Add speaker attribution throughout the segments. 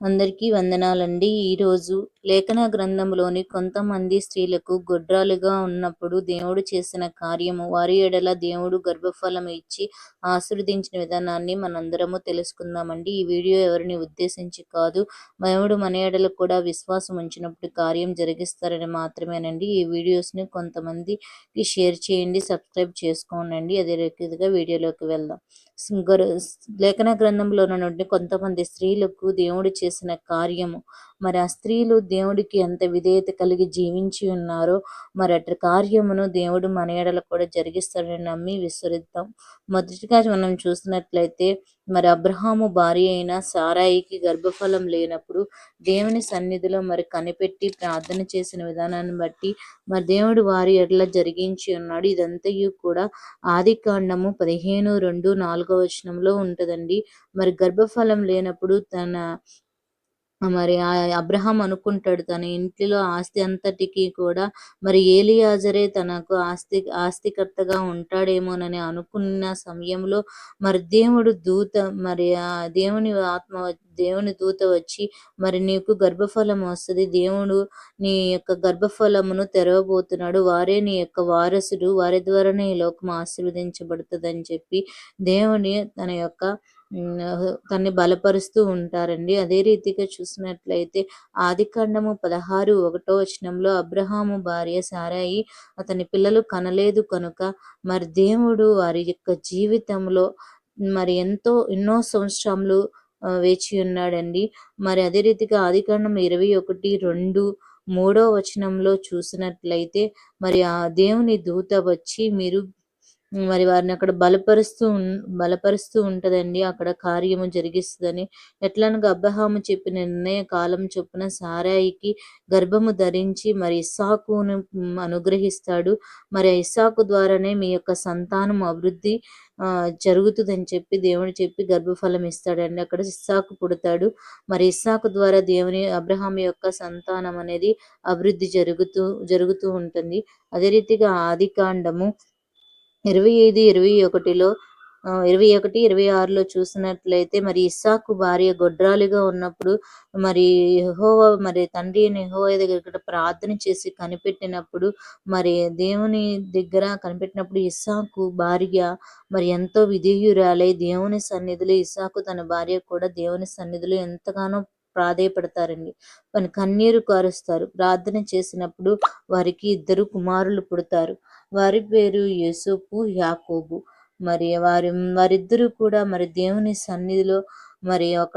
Speaker 1: అందరికీ వందనాలండి. ఈరోజు లేఖన గ్రంథంలోని కొంతమంది స్త్రీలకు గొడ్రాలుగా ఉన్నప్పుడు దేవుడు చేసిన కార్యము వారి ఎడల దేవుడు గర్భఫలం ఇచ్చి ఆశీర్వదించిన విధానాన్ని మనందరము తెలుసుకుందామండి. ఈ వీడియో ఎవరిని ఉద్దేశించి కాదు దేవుడు మన ఎడల కూడా విశ్వాసం ఉంచినప్పుడు కార్యం జరిగిస్తారని మాత్రమేనండి. ఈ వీడియోస్ని కొంతమందికి షేర్ చేయండి సబ్స్క్రైబ్ చేసుకోండి అదే రీతిగా వీడియోలోకి వెళ్దాం. లేఖన గ్రంథంలో నుండి కొంతమంది స్త్రీలకు దేవుడు చేసిన కార్యము మరి ఆ స్త్రీలు దేవుడికి ఎంత విధేయత కలిగి జీవించి ఉన్నారో మరి అటు కార్యమును దేవుడు మన ఎడల కూడా జరిగిస్తాడని నమ్మి విస్తరిద్దాం మొదటిగా మనం చూసినట్లయితే మరి అబ్రహాము భార్య అయిన సారాయికి గర్భఫలం లేనప్పుడు దేవుని సన్నిధిలో మరి కనిపెట్టి ప్రార్థన చేసిన విధానాన్ని బట్టి మరి దేవుడు వారి ఎడల జరిగించి ఉన్నాడు. ఇదంతయు కూడా ఆది కాండము పదిహేను రెండు నాలుగో వచనంలో ఉంటుందండి. మరి గర్భఫలం లేనప్పుడు తన మరి ఆ అబ్రహాం అనుకుంటాడు తన ఇంటిలో ఆస్తి అంతటికి కూడా. మరి ఏలియాజరే తనకు ఆస్తి ఆస్తికర్తగా ఉంటాడేమోనని అనుకున్న సమయంలో మరి దేవుడు దూత మరి ఆ దేవుని ఆత్మ దేవుని దూత వచ్చి మరి నీకు గర్భఫలం వస్తుంది దేవుడు నీ యొక్క గర్భఫలమును తెరవబోతున్నాడు వారే నీ యొక్క వారసుడు వారి ద్వారానే ఈ లోకం ఆశీర్వదించబడుతుంది అని చెప్పి దేవుని తన యొక్క తన్ని బలపరుస్తూ ఉంటారండి. అదే రీతిగా చూసినట్లయితే ఆదికాండము పదహారు ఒకటో వచనంలో అబ్రహాము భార్య సారాయి అతని పిల్లలు కనలేదు కనుక మరి దేవుడు వారి యొక్క జీవితంలో మరి ఎంతో ఎన్నో సంవత్సరములు వేచి ఉన్నాడండి. మరి అదే రీతిగా ఆదికాండం ఇరవై ఒకటి రెండు మూడో వచనంలో చూసినట్లయితే మరి ఆ దేవుని దూత వచ్చి మీరు మరి వారిని అక్కడ బలపరుస్తూ బలపరుస్తూ ఉంటదండి. అక్కడ కార్యము జరిగిస్తుందని. ఎట్లనగా అబ్రహాము చెప్పిన నిర్ణయ కాలం చొప్పున సారాయికి గర్భము ధరించి మరి ఇస్సాకును అనుగ్రహిస్తాడు. మరి ఇస్సాకు ద్వారానే మీ యొక్క సంతానం అభివృద్ధి జరుగుతుందని చెప్పి దేవుడు చెప్పి గర్భఫలం ఇస్తాడండి. అక్కడ ఇస్సాకు పుడతాడు. మరి ఇస్సాకు ద్వారా దేవుని అబ్రహాం యొక్క సంతానం అనేది అభివృద్ధి జరుగుతూ జరుగుతూ ఉంటుంది. అదే రీతిగా ఆది కాండము ఇరవై ఐదు ఇరవై ఒకటిలో ఇరవై ఒకటి ఇరవై ఆరులో చూసినట్లయితే మరి ఇస్సాకు భార్య గొడ్రాలిగా ఉన్నప్పుడు మరి యహోవ మరి తండ్రి అని యహోవ దగ్గర ప్రార్థన చేసి కనిపెట్టినప్పుడు మరి దేవుని దగ్గర కనిపెట్టినప్పుడు ఇస్సాకు భార్య మరి ఎంతో విధేయురాలై దేవుని సన్నిధిలో ఇస్సాకు తన భార్య కూడా దేవుని సన్నిధిలో ఎంతగానో ప్రాధేయపడతారండి. వారి కన్నీరు కారుస్తారు. ప్రార్థన చేసినప్పుడు వారికి ఇద్దరు కుమారులు పుడతారు. వారి పేరు యేసుపు యాకోబు. మరి వారి వారిద్దరూ కూడా మరి దేవుని సన్నిధిలో మరి ఒక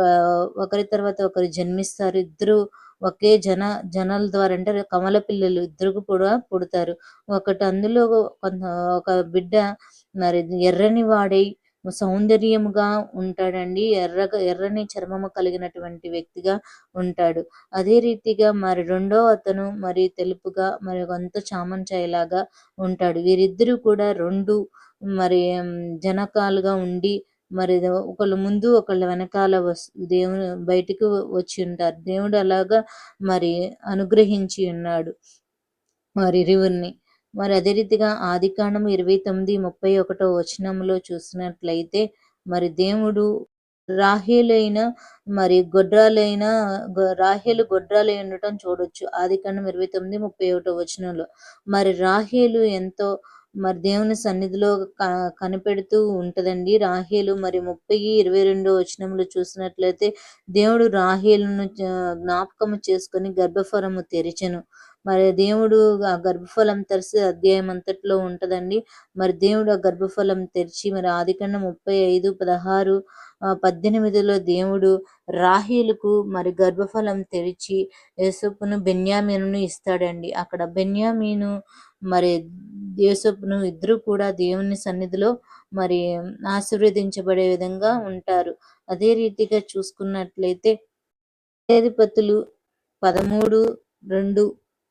Speaker 1: ఒకరి తర్వాత ఒకరు జన్మిస్తారు. ఇద్దరు ఒకే జన జనాల ద్వారా అంటే కమల పిల్లలు ఇద్దరు కూడా పుడతారు. ఒకటి అందులో కొంత ఒక బిడ్డ మరి ఎర్రని వాడై సౌందర్యముగా ఉంటాడండి. ఎర్రగా ఎర్రని చర్మము కలిగినటువంటి వ్యక్తిగా ఉంటాడు. అదే రీతిగా మరి రెండో అతను మరి తెలుపుగా మరి కొంత చామంచాయలాగా ఉంటాడు. వీరిద్దరూ కూడా రెండు మరి జనకాలుగా ఉండి మరి ఒకళ్ళు ముందు ఒకళ్ళ వెనకాల వస్తు దేవుని బయటకు వచ్చి ఉంటారు. దేవుడు అలాగా మరి అనుగ్రహించి ఉన్నాడు. మరి ఇరువురిని మరి అదే రీతిగా ఆదికాండం ఇరవై తొమ్మిది ముప్పై ఒకటో వచనంలో చూసినట్లయితే మరి దేవుడు రాహేలైన మరి గొడ్రాలైన రాహేలు గొడ్రాలై ఉండటం చూడొచ్చు. ఆదికాండం ఇరవై తొమ్మిది ముప్పై ఒకటో వచనంలో. మరి రాహేలు ఎంతో మరి దేవుని సన్నిధిలో కనిపెడుతూ ఉంటదండి. రాహేలు మరి ముప్పై ఇరవై రెండో వచనంలో చూసినట్లయితే దేవుడు రాహేలును జ్ఞాపకము చేసుకొని గర్భఫలము తెరిచెను. మరి దేవుడు ఆ గర్భఫలం తెరిచి అధ్యాయం అంతట్లో ఉంటదండి. మరి దేవుడు ఆ గర్భఫలం తెరిచి మరి ఆదికన్నా ముప్పై ఐదు పదహారు పద్దెనిమిదిలో దేవుడు రాహీలకు మరి గర్భఫలం తెరిచి యేసప్పును బెన్యామీను ఇస్తాడండి. అక్కడ బెన్యామీను మరి యేసప్పును ఇద్దరు కూడా దేవుని సన్నిధిలో మరి ఆశీర్వదించబడే విధంగా ఉంటారు. అదే రీతిగా చూసుకున్నట్లయితే అధిపతులు పదమూడు రెండు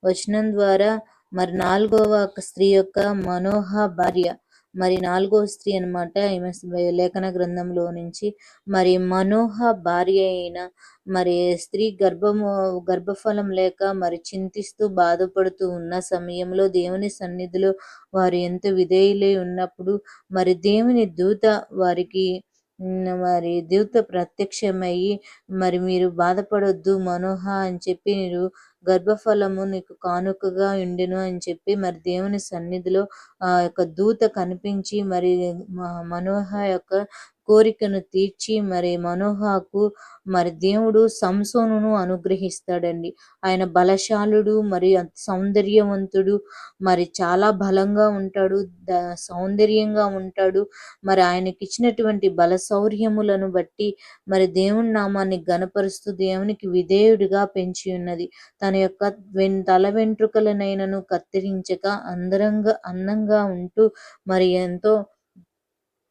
Speaker 1: వచనం ద్వారా మరి నాలుగవ స్త్రీ యొక్క మనోహ భార్య మరి నాలుగవ స్త్రీ అనమాట లేఖన గ్రంథంలో నుంచి. మరి మనోహ భార్య అయిన మరి స్త్రీ గర్భము గర్భఫలం లేక మరి చింతిస్తూ బాధపడుతూ ఉన్న సమయంలో దేవుని సన్నిధిలో వారు ఎంత విధేయులై ఉన్నప్పుడు మరి దేవుని దూత వారికి మరి దూత ప్రత్యక్షమయ్యి మరి మీరు బాధపడొద్దు మనోహ అని చెప్పి మీరు గర్భఫలము నీకు కానుకగా ఉండెను అని చెప్పి మరి దేవుని సన్నిధిలో ఆ యొక్క దూత కనిపించి మరి మ- మనోహ యొక్క కోరికను తీర్చి మరి మనోహకు మరి దేవుడు సంసోనును అనుగ్రహిస్తాడండి. ఆయన బలశాలుడు మరి సౌందర్యవంతుడు మరి చాలా బలంగా ఉంటాడు సౌందర్యంగా ఉంటాడు. మరి ఆయనకి ఇచ్చినటువంటి బల శౌర్యములను బట్టి మరి దేవుని నామాన్ని గనపరుస్తూ దేవునికి విధేయుడిగా పెంచి ఉన్నది. తన యొక్క వెన్ తల వెంట్రుకలనైనను కత్తిరించక అందరంగా అందంగా ఉంటూ మరి ఎంతో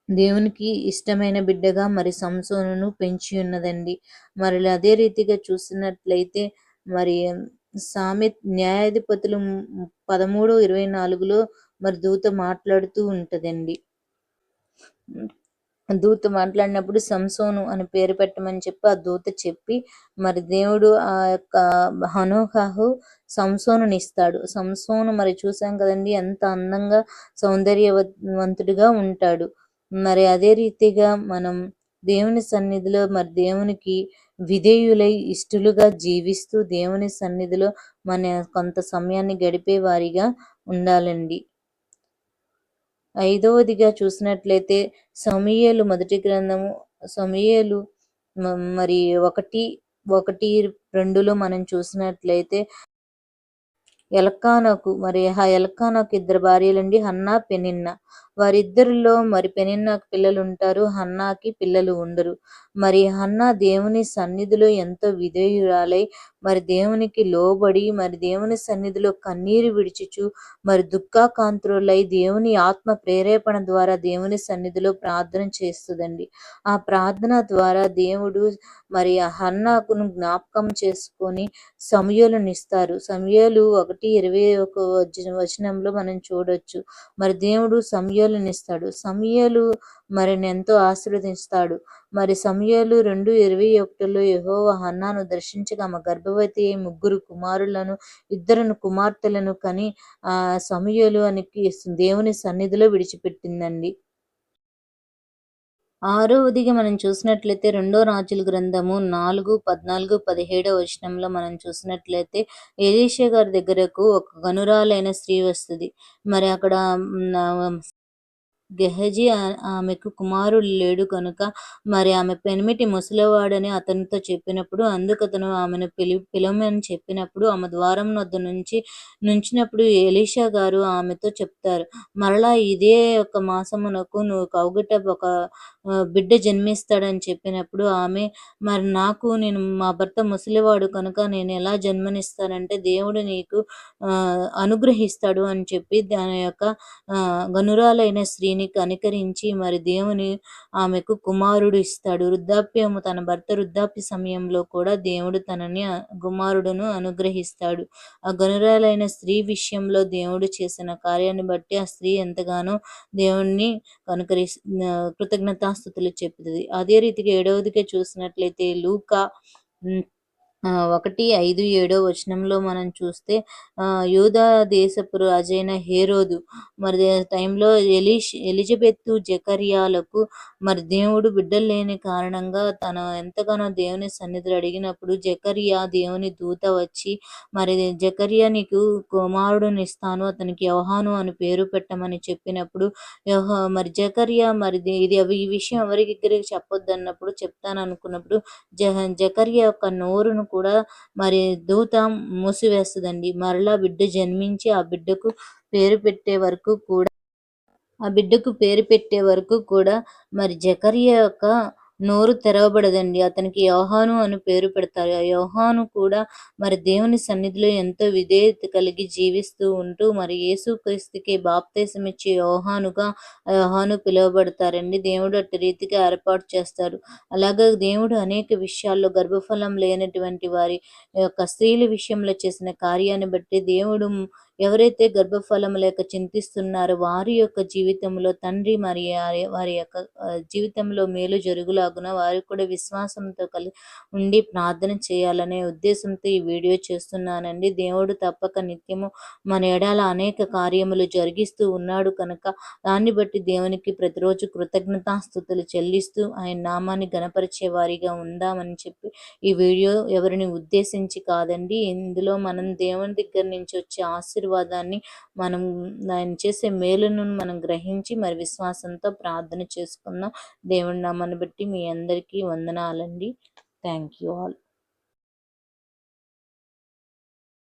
Speaker 1: దేవునికి ఇష్టమైన బిడ్డగా మరి సంసోనును పెంచి ఉన్నదండి. మరి అదే రీతిగా చూసినట్లయితే మరి సామె న్యాయాధిపతులు పదమూడు ఇరవై నాలుగులో మరి దూత మాట్లాడుతూ ఉంటదండి. దూత మాట్లాడినప్పుడు సంసోను అని పేరు పెట్టమని చెప్పి ఆ దూత చెప్పి మరి దేవుడు ఆ యొక్క హనోహాహు సంసోనుని ఇస్తాడు సంసోను మరి చూసాం కదండి ఎంత అందంగా సౌందర్యవంతుడిగా ఉంటాడు. మరి అదే రీతిగా మనం దేవుని సన్నిధిలో మరి దేవునికి విధేయులై ఇష్టలుగా జీవిస్తూ దేవుని సన్నిధిలో మన కొంత సమయాన్ని గడిపే వారిగా ఉండాలండి. ఐదవదిగా చూసినట్లయితే సమీయలు మొదటి గ్రంథము సమీయలు మరి ఒకటి ఒకటి రెండులో మనం చూసినట్లయితే ఎలక్కానకు మరి ఆ ఎలక్కానకు ఇద్దరు భార్యలండి హన్నా పెనిన్న. వారిద్దరిలో మరి పెనిన్నాకు పిల్లలు ఉంటారు హన్నాకి పిల్లలు ఉండరు. మరి హన్నా దేవుని సన్నిధిలో ఎంతో విధేయురాలై మరి దేవునికి లోబడి మరి దేవుని సన్నిధిలో కన్నీరు విడిచిచు మరి దుఃఖాకాంతులై దేవుని ఆత్మ ప్రేరేపణ ద్వారా దేవుని సన్నిధిలో ప్రార్థన చేస్తుందండి. ఆ ప్రార్థన ద్వారా దేవుడు మరి ఆ హన్నాకును జ్ఞాపకం చేసుకొని సమయలునిస్తారు ఇస్తారు. సమయాలు ఒకటి ఇరవై ఒక వచనంలో మనం చూడొచ్చు. మరి దేవుడు సమయాలను ఇస్తాడు సమయలు మరి ఎంతో ఆశీర్వదిస్తాడు. మరి సమయాలు రెండు ఇరవై ఒకటిలో యహోవ హన్నాను దర్శించగా ఆమె గర్భవతి ముగ్గురు కుమారులను ఇద్దరును కుమార్తెలను కని ఆ సమయాలు అని దేవుని సన్నిధిలో విడిచిపెట్టిందండి. ఆరవదిగా మనం చూసినట్లయితే రెండో రాజుల గ్రంథము నాలుగు పద్నాలుగు పదిహేడో వచనంలో మనం చూసినట్లయితే ఎలీషా గారి దగ్గరకు ఒక గనురాలైన స్త్రీ వస్తుంది. మరి అక్కడ గెహజీ ఆమెకు కుమారుడు లేడు కనుక మరి ఆమె పెనిమిటి ముసలివాడని అతనితో చెప్పినప్పుడు అందుకు అతను ఆమెను పిలి పిలవమని చెప్పినప్పుడు ఆమె ద్వారం వద్ద నుంచి నుంచినప్పుడు ఎలీషా గారు ఆమెతో చెప్తారు మరలా ఇదే ఒక మాసమునకు నువ్వు కౌగిట ఒక బిడ్డ జన్మిస్తాడని చెప్పినప్పుడు ఆమె మరి నాకు నేను మా భర్త ముసలివాడు కనుక నేను ఎలా జన్మనిస్తానంటే దేవుడు నీకు అనుగ్రహిస్తాడు అని చెప్పి దాని యొక్క గనురాలైన స్త్రీని కనికరించి మరి దేవుని ఆమెకు కుమారుడు ఇస్తాడు. వృద్ధాప్యము తన భర్త వృద్ధాప్య సమయంలో కూడా దేవుడు తనని కుమారుడును అనుగ్రహిస్తాడు. ఆ గనురాలైన స్త్రీ విషయంలో దేవుడు చేసిన కార్యాన్ని బట్టి ఆ స్త్రీ ఎంతగానో దేవుణ్ణి కనుకరి కృతజ్ఞతాస్థుతులు చెప్తుంది అదే రీతిగా ఏడవదిగా చూసినట్లయితే లూకా ఒకటి ఐదు ఏడో వచనంలో మనం చూస్తే ఆ యూదా దేశపు రాజైన హేరోదు మరి టైంలో ఎలిష్ ఎలిజబెత్ జకర్యాలకు మరి దేవుడు బిడ్డలు లేని కారణంగా తను ఎంతగానో దేవుని సన్నిధిలో అడిగినప్పుడు జకరియా దేవుని దూత వచ్చి మరి జకరియా నీకు కుమారుడుని ఇస్తాను అతనికి యోహాను అని పేరు పెట్టమని చెప్పినప్పుడు మరి జకరియా మరి ఇది ఈ విషయం ఎవరికి దగ్గరికి చెప్పొద్దు అన్నప్పుడు చెప్తాను అనుకున్నప్పుడు జహ జకరియా యొక్క నోరును కూడా మరి దూత మూసివేస్తుందండి. మరలా బిడ్డ జన్మించి ఆ బిడ్డకు పేరు పెట్టే వరకు కూడా ఆ బిడ్డకు పేరు పెట్టే వరకు కూడా మరి జకర్య యొక్క నోరు తెరవబడదండి. అతనికి యోహాను అని పేరు పెడతారు. ఆ యోహాను కూడా మరి దేవుని సన్నిధిలో ఎంతో విధేయత కలిగి జీవిస్తూ ఉంటూ మరి యేసుక్రీస్తుకి బాప్తేశం ఇచ్చే యోహానుగా ఆ యోహాను పిలువబడతారండి. దేవుడు అట్టి రీతిగా ఏర్పాటు చేస్తారు. అలాగే దేవుడు అనేక విషయాల్లో గర్భఫలం లేనటువంటి వారి యొక్క స్త్రీల విషయంలో చేసిన కార్యాన్ని బట్టి దేవుడు ఎవరైతే గర్భఫలం లేక చింతిస్తున్నారో వారి యొక్క జీవితంలో తండ్రి మరి వారి యొక్క జీవితంలో మేలు జరుగులాగున వారు కూడా విశ్వాసంతో కలిసి ఉండి ప్రార్థన చేయాలనే ఉద్దేశంతో ఈ వీడియో చేస్తున్నానండి. దేవుడు తప్పక నిత్యము మన ఎడాల అనేక కార్యములు జరిగిస్తూ ఉన్నాడు కనుక దాన్ని బట్టి దేవునికి ప్రతిరోజు కృతజ్ఞతాస్థుతులు చెల్లిస్తూ ఆయన నామాన్ని గణపరిచే వారిగా ఉందామని చెప్పి ఈ వీడియో ఎవరిని ఉద్దేశించి కాదండి. ఇందులో మనం దేవుని దగ్గర నుంచి వచ్చే ఆశీర్వాదాన్ని మనం ఆయన చేసే మేలును మనం గ్రహించి మరి విశ్వాసంతో ప్రార్థన చేసుకుందాం. దేవుడి నామాన్ని బట్టి మీ అందరికీ వందనాలండి. Thank you all.